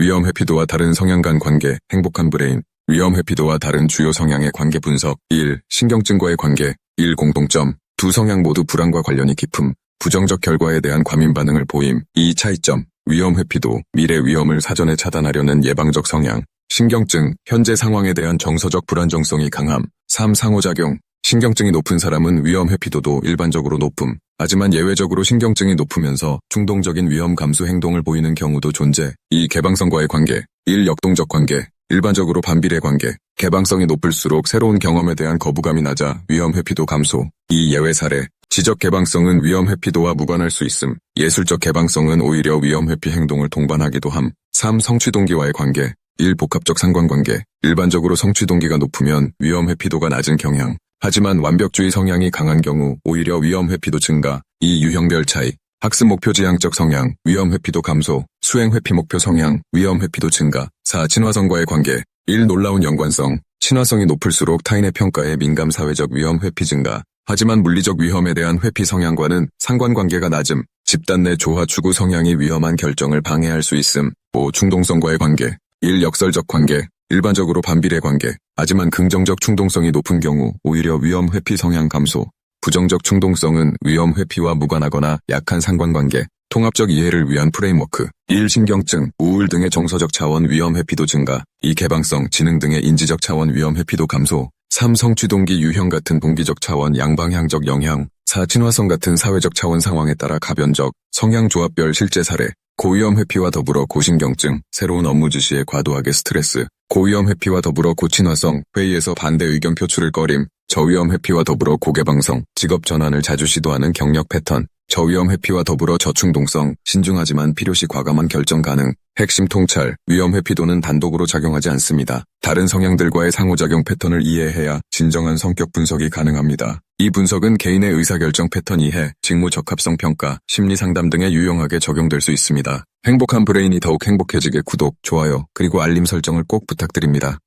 위험 회피도와 다른 성향 간 관계, 행복한 브레인, 위험 회피도와 다른 주요 성향의 관계 분석 1. 신경증과의 관계 1. 공통점 두 성향 모두 불안과 관련이 깊음, 부정적 결과에 대한 과민 반응을 보임 2. 차이점 위험 회피도, 미래 위험을 사전에 차단하려는 예방적 성향 신경증, 현재 상황에 대한 정서적 불안정성이 강함 3. 상호작용 신경증이 높은 사람은 위험 회피도도 일반적으로 높음. 하지만 예외적으로 신경증이 높으면서 충동적인 위험 감수 행동을 보이는 경우도 존재. 2. 개방성과의 관계 1. 역동적 관계 일반적으로 반비례 관계, 개방성이 높을수록 새로운 경험에 대한 거부감이 낮아 위험 회피도 감소. 이 예외 사례, 지적 개방성은 위험 회피도와 무관할 수 있음. 예술적 개방성은 오히려 위험 회피 행동을 동반하기도 함. 3. 성취 동기와의 관계. 1. 복합적 상관관계. 일반적으로 성취 동기가 높으면 위험 회피도가 낮은 경향. 하지만 완벽주의 성향이 강한 경우 오히려 위험 회피도 증가. 2. 유형별 차이. 학습 목표 지향적 성향, 위험 회피도 감소, 수행 회피 목표 성향, 위험 회피도 증가. 4. 친화성과의 관계. 1. 놀라운 연관성. 친화성이 높을수록 타인의 평가에 민감 사회적 위험 회피 증가. 하지만 물리적 위험에 대한 회피 성향과는 상관관계가 낮음. 집단 내 조화 추구 성향이 위험한 결정을 방해할 수 있음. 5. 충동성과의 관계. 1. 역설적 관계. 일반적으로 반비례 관계. 하지만 긍정적 충동성이 높은 경우 오히려 위험 회피 성향 감소. 부정적 충동성은 위험 회피와 무관하거나 약한 상관관계, 통합적 이해를 위한 프레임워크, 1. 신경증, 우울 등의 정서적 차원 위험 회피도 증가, 2. 개방성, 지능 등의 인지적 차원 위험 회피도 감소, 3. 성취동기 유형 같은 동기적 차원 양방향적 영향, 4. 친화성 같은 사회적 차원 상황에 따라 가변적, 성향 조합별 실제 사례, 고위험 회피와 더불어 고신경증, 새로운 업무 지시에 과도하게 스트레스, 고위험 회피와 더불어 고친화성, 회의에서 반대 의견 표출을 꺼림, 저위험 회피와 더불어 고개방성, 직업 전환을 자주 시도하는 경력 패턴, 저위험 회피와 더불어 저충동성, 신중하지만 필요시 과감한 결정 가능, 핵심 통찰, 위험 회피도는 단독으로 작용하지 않습니다. 다른 성향들과의 상호작용 패턴을 이해해야 진정한 성격 분석이 가능합니다. 이 분석은 개인의 의사결정 패턴 이해, 직무 적합성 평가, 심리 상담 등에 유용하게 적용될 수 있습니다. 행복한 브레인이 더욱 행복해지게 구독, 좋아요, 그리고 알림 설정을 꼭 부탁드립니다.